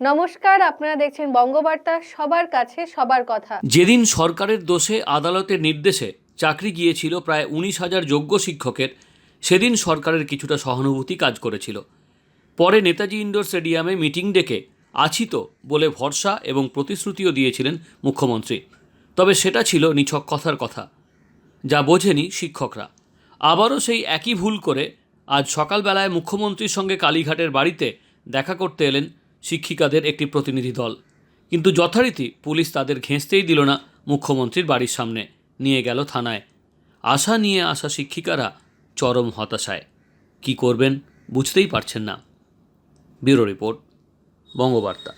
নমস্কার, আপনারা দেখছেন বঙ্গবার্তা, সবার কাছে সবার কথা। যেদিন সরকারের দোষে আদালতের নির্দেশে চাকরি গিয়েছিল প্রায় উনিশ হাজার যোগ্য শিক্ষকের, সেদিন সরকারের কিছুটা সহানুভূতি কাজ করেছিল। পরে নেতাজি ইন্ডোর স্টেডিয়ামে মিটিং ডেকে আছি তো বলে ভরসা এবং প্রতিশ্রুতিও দিয়েছিলেন মুখ্যমন্ত্রী। তবে সেটা ছিল নিছক কথার কথা, যা বোঝেনি শিক্ষকরা। আবারও সেই একই ভুল করে আজ সকালবেলায় মুখ্যমন্ত্রীর সঙ্গে কালীঘাটের বাড়িতে দেখা করতে এলেন শিক্ষিকাদের একটি প্রতিনিধি দল। কিন্তু যথারীতি পুলিশ তাদের ঘেঁচতেই দিল না মুখ্যমন্ত্রীর বাড়ির সামনে। নিয়ে গেল থানায়। আশা নিয়ে আসা শিক্ষিকারা চরম হতাশায়। কি করবেন বুঝতেই পারছেন না। Bureau report, Bangabarta.